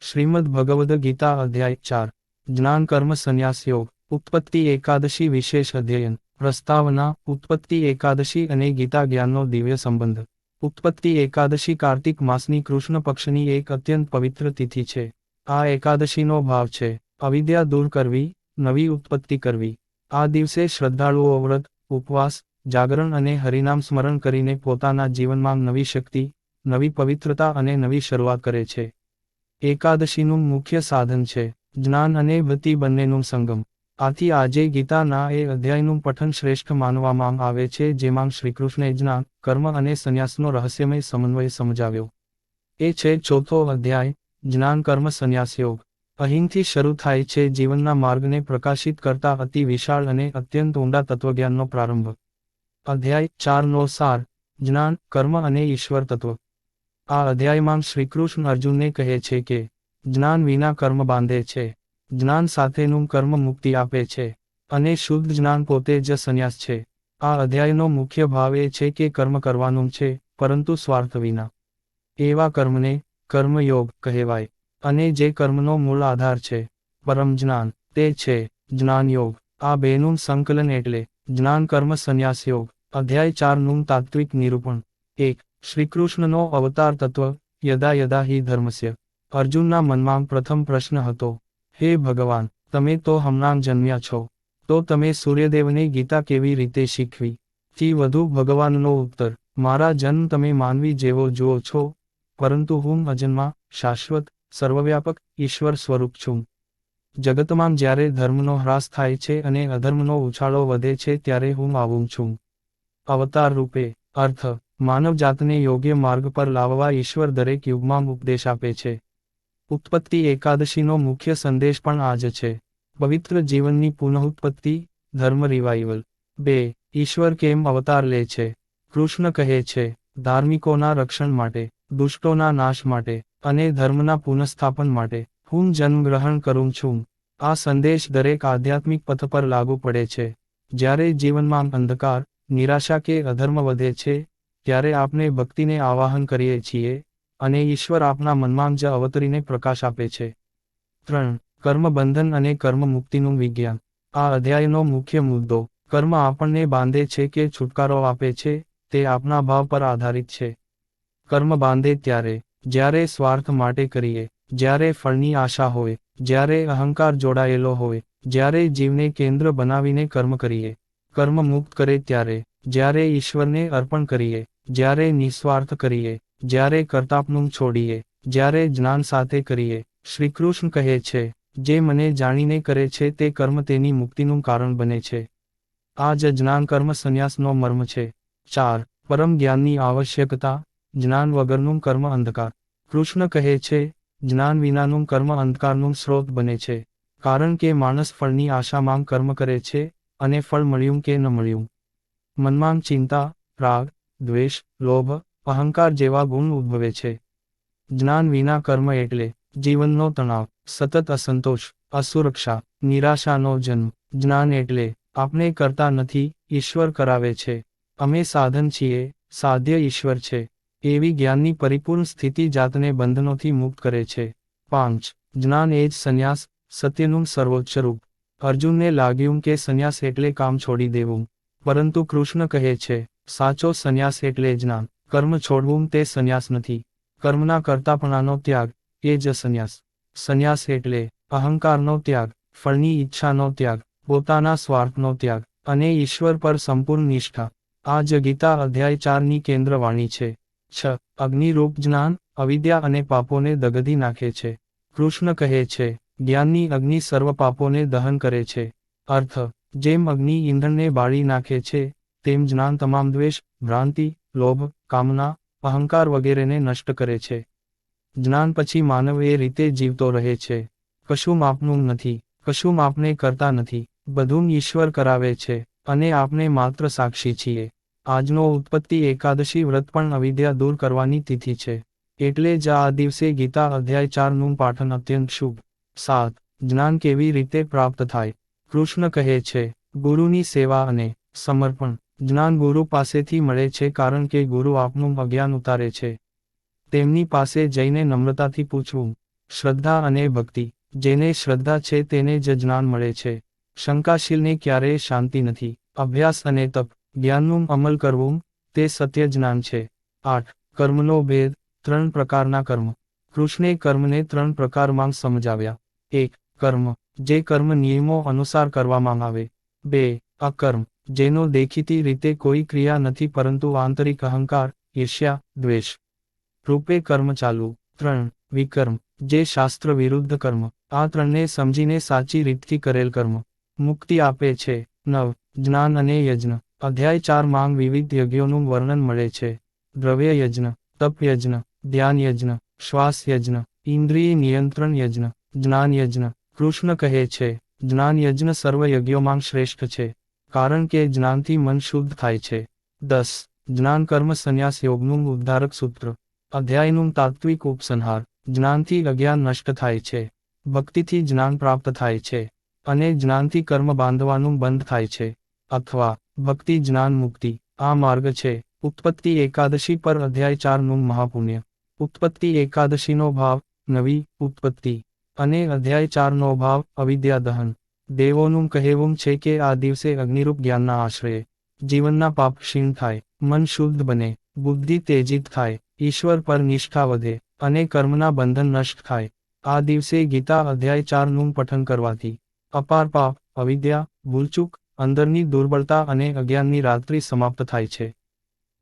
શ્રીમદ ભગવદ ગીતા અધ્યાય ચાર. જ્ઞાન કર્મ સંન્યાસ યોગ ઉત્પત્તિ એકાદશી વિશેષ અધ્યયન. પ્રસ્તાવના. ઉત્પત્તિ એકાદશી અને ગીતા જ્ઞાનનો દિવ્ય સંબંધ. ઉત્પત્તિ એકાદશી કાર્તિક માસની કૃષ્ણ પક્ષની એક અત્યંત પવિત્ર તિથિ છે. આ એકાદશીનો ભાવ છે. અવિદ્યા દૂર કરવી, નવી ઉત્પત્તિ કરવી. આ દિવસે શ્રદ્ધાળુઓ વ્રત, ઉપવાસ, જાગરણ અને હરિનામ સ્મરણ કરીને પોતાના જીવનમાં નવી શક્તિ, નવી પવિત્રતા અને નવી શરૂઆત કરે છે. એકાદશીનું મુખ્ય સાધન છે, જ્ઞાન અને ભક્તિ બંનેનું સંગમ. આથી આજે ગીતાના એ અધ્યાયનું પઠન શ્રેષ્ઠ માનવામાં આવે છે, જેમાં શ્રીકૃષ્ણે જ્ઞાન, કર્મ અને સંન્યાસનો રહસ્યમય સમન્વય સમજાવ્યો. એ છે ચોથો અધ્યાય, જ્ઞાન, કર્મ, સંન્યાસ યોગ. અહીંથી શરૂ થાય છે જીવનના માર્ગને પ્રકાશિત કરતા અતિ વિશાળ અને અત્યંત ઊંડા તત્વજ્ઞાનનો પ્રારંભ. અધ્યાય ચારનો સાર, જ્ઞાન, કર્મ અને ઈશ્વર તત્વ. આ અધ્યાયમાં શ્રીકૃષ્ણ અર્જુનને કહે છે કે, જ્ઞાન વિના કર્મ બાંધે છે. જ્ઞાન સાથેનું કર્મ મુક્તિ આપે છે. અને શુદ્ધ જ્ઞાન પોતે જ સંન્યાસ છે. આ અધ્યાયનો મુખ્ય ભાવ એ છે કે કર્મ કરવાનું છે, પરંતુ સ્વાર્થ વિના. એવા કર્મને કર્મયોગ કહેવાય. અને જે કર્મનો મૂળ આધાર છે, પરમ જ્ઞાન, તે છે, જ્ઞાનયોગ. આ બેનું સંકલન એટલે, જ્ઞાન કર્મ સંન્યાસ યોગ અધ્યાય ચારનું તાત્વિક નિરૂપણ. એક શ્રીકૃષ્ણનો અવતાર તત્વ, યદા યદા હિ ધર્મસ્ય. અર્જુનના મનમાં પ્રથમ પ્રશ્ન હતો, હે ભગવાન, તમે તો હમણાં જન્મ્યા છો. તો તમે સૂર્યદેવને ગીતા કેવી રીતે શીખવી? થી વધુ ભગવાનનો ઉત્તર, મારા જન્મ તમે માનવી જેવો જુઓ છો, પરંતુ હું અજન્મા, શાશ્વત, સર્વવ્યાપક, ઈશ્વર સ્વરૂપ છું. જગતમાં જ્યારે ધર્મનો હ્રાસ થાય છે અને અધર્મનો ઉછાળો વધે છે ત્યારે હું આવું છું. અવતાર રૂપે, અર્થ માનવજાતને યોગ્ય માર્ગ પર લાવવા ઈશ્વર દરેક યુગમાં ઉપદેશ આપે છે. ઉત્પત્તિ એકાદશીનો મુખ્ય સંદેશ પણ આ જ છે. પવિત્ર જીવનની પુનઃઉત્પત્તિ, ધર્મ રિવાઇવલ બે, ઈશ્વર કેમ અવતાર લે છે? કૃષ્ણ કહે છે, ધાર્મિકોના રક્ષણ માટે, દુષ્ટોના નાશ માટે અને ધર્મના પુનઃસ્થાપન માટે હું જન્મ ગ્રહણ કરું છું. આ સંદેશ દરેક આધ્યાત્મિક પથ પર લાગુ પડે છે. જ્યારે જીવનમાં અંધકાર, નિરાશા કે અધર્મ વધે છે ત્યારે આપને ભક્તિને આવાહન કરીએ છીએ અને ઈશ્વર આપના મનમાં જ અવતરીને પ્રકાશ આપે છે. ત્રણ કર્મ બંધન અને કર્મ મુક્તિનું વિજ્ઞાન. આ અધ્યાયનો મુખ્ય મુદ્દો, કર્મ આપણને બાંધે છે કે છુટકારો આપે છે, તે આપના ભાવ પર આધારિત છે. કર્મ બાંધે ત્યારે, જ્યારે સ્વાર્થ માટે કરીએ, જ્યારે ફળની આશા હોય, જ્યારે અહંકાર જોડાયેલો હોય, જ્યારે જીવને કેન્દ્ર બનાવીને કર્મ કરીએ. કર્મ મુક્ત કરે ત્યારે જ્યારે ઈશ્વરને અર્પણ કરીએ, જ્યારે નિસ્વાર્થ કરીએ, જ્યારે કરતાપનું છોડીએ, જ્યારે જ્ઞાન સાથે કરીએ, શ્રીકૃષ્ણ કહે છે, જે મને જાણીને કરે છે તે કર્મ તેની મુક્તિનું કારણ બને છે. આ જ જ્ઞાન કર્મ સંન્યાસનો મર્મ છે. ચાર, પરમ જ્ઞાનની આવશ્યકતા, જ્ઞાન વગરનું કર્મ અંધકાર. કૃષ્ણ કહે છે, જ્ઞાન વિનાનું કર્મ અંધકારનું સ્રોત બને છે. કારણ કે માણસ ફળની આશામાં કર્મ કરે છે, અને ફળ મળ્યું કે ન મળ્યું. મનમાં ચિંતા, રાગ, દ્વેષ, લોભ, અહંકાર જેવા ગુણ ઉદ્ભવે છે. જ્ઞાન વિના કર્મ એટલે જીવનનો તણાવ, સતત અસંતોષ, અસુરક્ષા, નિરાશાનો જન્મ. જ્ઞાન એટલે આપણે કરતા નથી, ઈશ્વર કરાવે છે. અમે સાધન છીએ, સાધ્ય ઈશ્વર છે. એવી જ્ઞાનની પરિપૂર્ણ સ્થિતિ જાતને બંધનોથી મુક્ત કરે છે. પાંચ. જ્ઞાન એ જ સંન્યાસ, સત્યનું સર્વોચ્ચ રૂપ. અર્જુનને લાગ્યું કે સંન્યાસ એટલે કામ છોડી દેવું. પરંતુ કૃષ્ણ કહે છે, સાચો સંન્યાસ એટલે જ્ઞાન કર્મ છોડવું તે સંન્યાસ નથી. કર્મના કરતાપણાનો ત્યાગ, એ જ સંન્યાસ. સંન્યાસ એટલે અહંકારનો ત્યાગ, ફળની ઈચ્છાનો ત્યાગ, પોતાના સ્વાર્થનો ત્યાગ, અને ઈશ્વર પર સંપૂર્ણ નિષ્ઠા. આ જ ગીતા અધ્યાય ચારની કેન્દ્રવાણી છે. છ. અગ્નિરૂપ જ્ઞાન, અવિદ્યા અને પાપોને દગધી નાખે છે. કૃષ્ણ કહે છે, જ્ઞાનની અગ્નિ સર્વ પાપોને દહન કરે છે. અર્થ જેમ અગ્નિ ઈંધણને બાળી નાખે છે, તેમ જ્ઞાન તમામ દ્વેષ, ભ્રાંતિ, લોભ, કામના, અહંકાર વગેરેને નષ્ટ કરે છે. જ્ઞાન પછી માનવ એ રીતે જીવતો રહે છે. કશું માપનું નથી, કશું માપને કરતા નથી, બધું ઈશ્વર કરાવે છે, અને આપણે માત્ર સાક્ષી છીએ. આજનો ઉત્પત્તિ એકાદશી વ્રત પણ અવિદ્યા દૂર કરવાની તિથિ છે. એટલે જ આ દિવસે ગીતા અધ્યાય ચારનું પાઠન અત્યંત શુભ. સાત. જ્ઞાન કેવી રીતે પ્રાપ્ત થાય? કૃષ્ણ કહે છે, ગુરુની સેવા અને સમર્પણ જ્ઞાન ગુરુ પાસેથી મળે છે કારણ કે ગુરુ આપનું અજ્ઞાન ઉતારે છે. તેમની પાસે જઈને નમ્રતાથી પૂછવું, શ્રદ્ધા અને ભક્તિ, જેને શ્રદ્ધા છે તેને જ જ્ઞાન મળે છે. શંકાશીલને ક્યારેય શાંતિ નથી. અભ્યાસ અને તપ, જ્ઞાનનું અમલ કરવું, તે સત્ય જ્ઞાન છે. આઠ, કર્મનો ભેદ, ત્રણ પ્રકારના કર્મ. કૃષ્ણે કર્મને ત્રણ પ્રકારમાં સમજાવ્યા. એક, કર્મ. જે કર્મ નિયમો અનુસાર કરવામાં આવે. બે, અકર્મ, જેનો દેખીતી રીતે કોઈ ક્રિયા નથી પરંતુ આંતરિક અહંકાર, ઈર્ષ્યા, દ્વેષ. રૂપે કર્મ ચાલુ. ત્રણ, વિકર્મ, જે શાસ્ત્ર વિરુદ્ધ કર્મ. આ ત્રણને સમજીને સાચી રીતથી કરેલ કર્મ. મુક્તિ આપે છે. નવ, જ્ઞાન અને યજ્ઞ. અધ્યાય ચાર માંગ વિવિધ યજ્ઞોનું વર્ણન મળે છે. દ્રવ્ય યજ્ઞ, તપ યજ્ઞ, ધ્યાન યજ્ઞ, શ્વાસ યજ્ઞ, ઇન્દ્રિય નિયંત્રણ યજ્ઞ, જ્ઞાન યજ્ઞ. કૃષ્ણ કહે છે, જ્ઞાન યજ્ઞ સર્વ યજ્ઞોમાં શ્રેષ્ઠ છે, કારણ કે જ્ઞાનથી મન શુદ્ધ થાય છે. દસ, જ્ઞાન કર્મ સંન્યાસ યોગનું ઉદ્ધારક સૂત્ર, અધ્યાયનું તાત્વિક ઉપસંહાર, જ્ઞાનથી અજ્ઞાન નષ્ટ થાય છે, ભક્તિથી જ્ઞાન પ્રાપ્ત થાય છે, અને જ્ઞાનથી કર્મ બાંધવાનું બંધ થાય છે, અથવા ભક્તિ જ્ઞાન મુક્તિ, આ માર્ગ છે, ઉત્પત્તિ એકાદશી પર અધ્યાય ચારનું મહાપુણ્ય, ઉત્પત્તિ એકાદશીનો ભાવ, નવી ઉત્પત્તિ. અને અધ્યાય ચારનો ભાવ, અવિદ્યા દહન. દેવોનું કહેવું છે કે આ દિવસે અગ્નિરૂપ જ્ઞાનના આશ્રયે. જીવનના પાપ ક્ષીણ થાય, મન શુદ્ધ બને, બુદ્ધિ તેજિત થાય, ઈશ્વર પર નિષ્ઠા વધે, અને કર્મના બંધન નષ્ટ થાય. આ દિવસે ગીતા અધ્યાય ચારનું પઠન કરવાથી. અપાર પાપ, અવિદ્યા, ભૂલચૂક, અંદરની દુર્બળતા અને અજ્ઞાનની રાત્રિ સમાપ્ત થાય છે.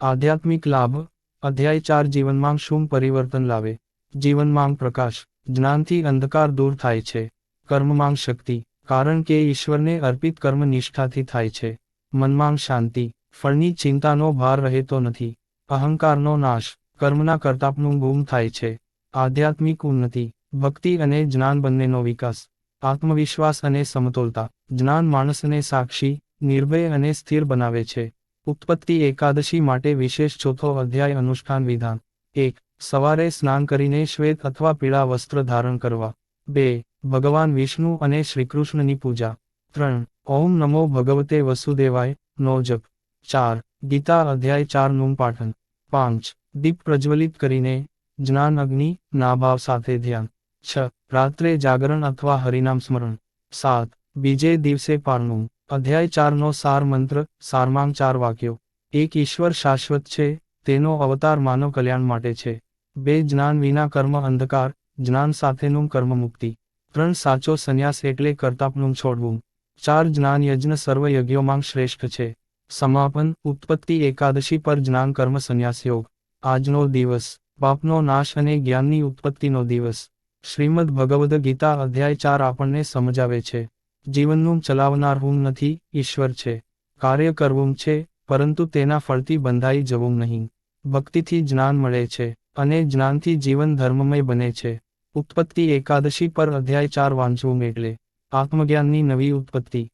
આધ્યાત્મિક લાભ, અધ્યાય ચાર જીવનમાં શું પરિવર્તન લાવે? જીવનમાં પ્રકાશ. જ્ઞાનથી અંધકાર દૂર થાય છે. કર્મમાં શક્તિ, કારણ કે ઈશ્વરને અર્પિત કર્મ નિષ્ઠાથી થાય છે. મનમાં શાંતિ, ફળની ચિંતાનો ભાર રહેતો નથી. અહંકારનો નાશ, કર્મના કરતાપનું ગુમ થાય છે. આધ્યાત્મિક ઉન્નતિ, ભક્તિ અને જ્ઞાન બંનેનો વિકાસ. આત્મવિશ્વાસ અને સમતોલતા, જ્ઞાન માણસને સાક્ષી, નિર્ભય અને સ્થિર બનાવે છે. ઉત્પત્તિ એકાદશી માટે વિશેષ ચોથો અધ્યાય અનુષ્ઠાન વિધાન. એક સવારે સ્નાન કરીને શ્વેત અથવા પીળા વસ્ત્ર ધારણ કરવા. બે, ભગવાન વિષ્ણુ અને શ્રીકૃષ્ણની પૂજા. ત્રણ, ઓમ નમો ભગવતે વસુદેવાય, નો જપ. ચાર, ગીતા અધ્યાય ચારનું પાઠન. પાંચ, દીપ પ્રજ્વલિત કરીને, જ્ઞાન અગ્નિ, નાભાવ સાથે ધ્યાન. છ, રાત્રે જાગરણ અથવા હરિનામ સ્મરણ. સાત, બીજે દિવસે પારણું. અધ્યાય ચારનો સાર મંત્ર, સારમાંગ ચાર વાક્યો. એક ઈશ્વર શાશ્વત છે, તેનો અવતાર માનવ કલ્યાણ માટે છે. બે જ્ઞાન વિના કર્મ અંધકાર, જ્ઞાન સાથેનું કર્મ મુક્તિ ત્રણ સાચો સંન્યાસ એટલે કરતાપનું છોડવું. ચાર જ્ઞાન યજ્ઞ સર્વ યજ્ઞોમાં શ્રેષ્ઠ છે. સમાપન, ઉત્પત્તિ એકાદશી પર જ્ઞાન કર્મ સંન્યાસ યોગ. આજનો દિવસ, પાપનો નાશ અને જ્ઞાનની ઉત્પત્તિનો દિવસ. શ્રીમદ ભગવદ્ ગીતા અધ્યાય ચાર આપણને સમજાવે છે. જીવનનું ચલાવનાર હું નથી, ઈશ્વર છે. કાર્ય કરવું છે, પરંતુ તેના ફળથી બંધાઈ જવું નહીં. ભક્તિથી જ્ઞાન મળે છે. અને જ્ઞાનથી જીવન ધર્મમય બને છે. ઉત્પત્તિ એકાદશી પર અધ્યાય ચાર વાંચવું એટલે. આત્મજ્ઞાનની નવી ઉત્પત્તિ.